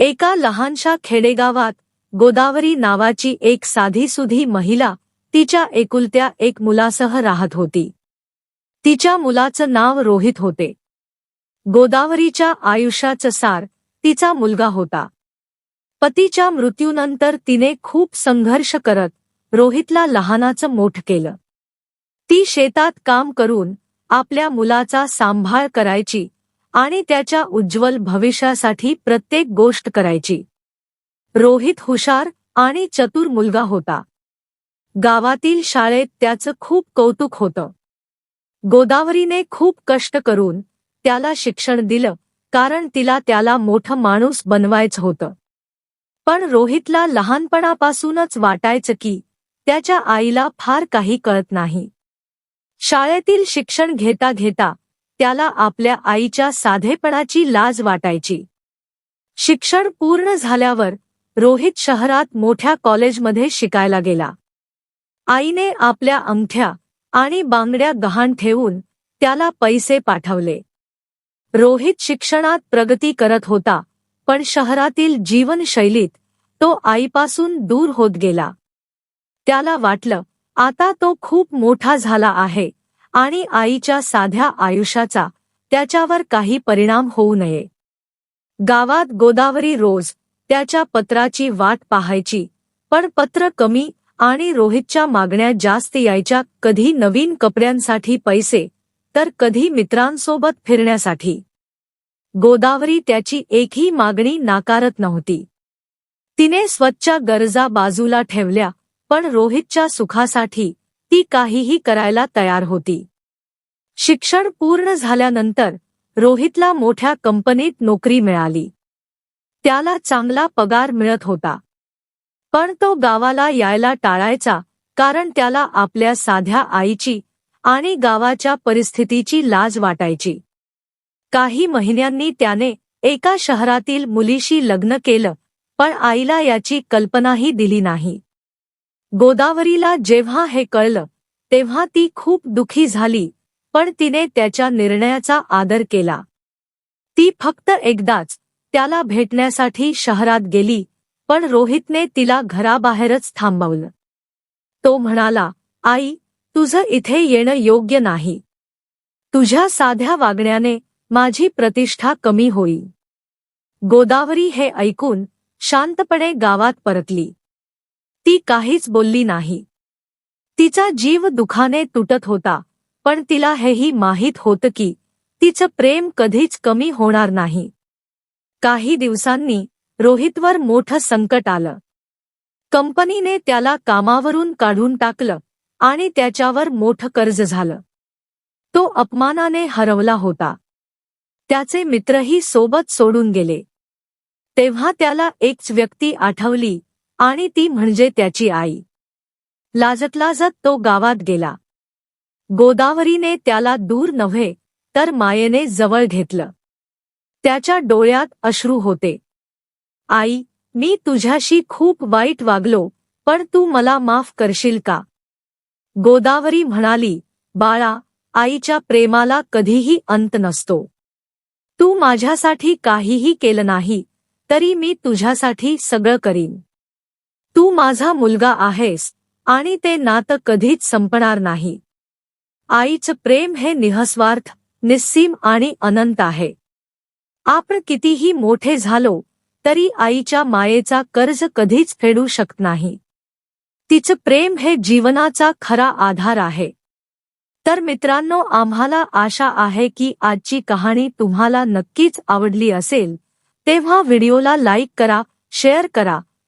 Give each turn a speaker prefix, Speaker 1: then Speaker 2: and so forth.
Speaker 1: एका लहानशा खेडेगावात गोदावरी नावाची एक साधीसुधी महिला तिच्या एकुलत्या एक मुलासह राहत होती. तिच्या मुलाचं नाव रोहित होते. गोदावरीच्या आयुष्याचं सार तिचा मुलगा होता. पतीच्या मृत्यूनंतर तिने खूप संघर्ष करत रोहितला लहानाचं मोठ केलं. ती शेतात काम करून आपल्या मुलाचा सांभाळ करायची आणि त्याच्या उज्ज्वल भविष्यासाठी प्रत्येक गोष्ट करायची. रोहित हुशार आणि चतुर मुलगा होता. गावातील शाळेत त्याचं खूप कौतुक होतं. गोदावरीने खूप कष्ट करून त्याला शिक्षण दिलं कारण तिला त्याला मोठं माणूस बनवायचं होतं. पण रोहितला लहानपणापासूनच वाटायचं की त्याच्या आईला फार काही कळत नाही. शाळेतील शिक्षण घेता घेता त्याला आपल्या आईच्या साधेपणाची लाज वाटायची. शिक्षण पूर्ण झाल्यावर रोहित शहरात मोठ्या कॉलेजमध्ये शिकायला गेला. आईने आपल्या अंगठ्या आणि बांगड्या गहाण ठेवून त्याला पैसे पाठवले. रोहित शिक्षणात प्रगती करत होता पण शहरातील जीवनशैलीत तो आईपासून दूर होत गेला. त्याला वाटलं आता तो खूप मोठा झाला आहे. आणि आईच्या साध्या आयुष्याचा त्याच्यावर काही परिणाम होऊ नये. गावात गोदावरी रोज त्याच्या पत्राची वाट पाहायची पण पत्र कमी आणि रोहितच्या मागण्या जास्त यायच्या कधी नवीन कपड्यांसाठी पैसे तर कधी मित्रांसोबत फिरण्यासाठी. गोदावरी त्याची एकही मागणी नाकारत नव्हती. तिने स्वच्छ गरजा बाजूला ठेवल्या पण रोहितच्या सुखासाठी ती काहीही करायला तयार होती. शिक्षण पूर्ण झाल्यानंतर रोहितला मोठ्या कंपनीत नोकरी मिळाली. त्याला चांगला पगार मिळत होता. पण तो गावाला यायला टाळायचा कारण त्याला आपल्या साध्या आईची आणि गावाच्या परिस्थितीची लाज वाटायची. काही महिन्यांनी त्याने एका शहरातील मुलीशी लग्न केलं पण आईला याची कल्पनाही दिली नाही. गोदावरीला जेव्हा हे कळलं तेव्हा ती खूप दुखी झाली पण तिने त्याच्या निर्णयाचा आदर केला. ती फक्त एकदाच त्याला भेटण्यासाठी शहरात गेली पण रोहितने तिला घराबाहेरच थांबवलं. तो म्हणाला आई तुझं इथे येणं योग्य नाही. तुझ्या साध्या वागण्याने माझी प्रतिष्ठा कमी होईल. गोदावरी हे ऐकून शांतपणे गावात परतली. ती काहीच बोलली नाही. तिचा जीव दुखाने तुटत होता पण तिला हेही माहीत होतं की तिचं प्रेम कधीच कमी होणार नाही. काही दिवसांनी रोहितवर मोठं संकट आलं. कंपनीने त्याला कामावरून काढून टाकलं आणि त्याच्यावर मोठं कर्ज झालं. तो अपमानाने हरवला होता. त्याचे मित्रही सोबत सोडून गेले. तेव्हा त्याला एकच व्यक्ती आठवली आणि ती म्हणजे त्याची आई. लाजत लाजत तो गावात गेला. गोदावरीने त्याला दूर नव्हे तर मायेने जवळ घेतलं. त्याच्या डोळ्यात अश्रू होते. आई मी तुझ्याशी खूप वाईट वागलो पण तू मला माफ करशील का? गोदावरी म्हणाली बाळा आईच्या प्रेमाला कधीही अंत नसतो. तू माझ्यासाठी काहीही केलं नाही तरी मी तुझ्यासाठी सगळं करीन. तू माझा मुलगा आहेस आणि ते नातं कधीच संपणार नाही. आईचं प्रेम हे निहस्वार्थ निस्सीम आणि अनंत आहे. आपण कितीही मोठे झालो तरी आईच्या मायेचा कर्ज कधीच फेडू शकत नाही. तिचं प्रेम हे जीवनाचा खरा आधार आहे. तर मित्रांनो आम्हाला आशा आहे की आजची कहाणी तुम्हाला नक्कीच आवडली असेल. तेव्हा व्हिडिओला लाईक करा शेअर करा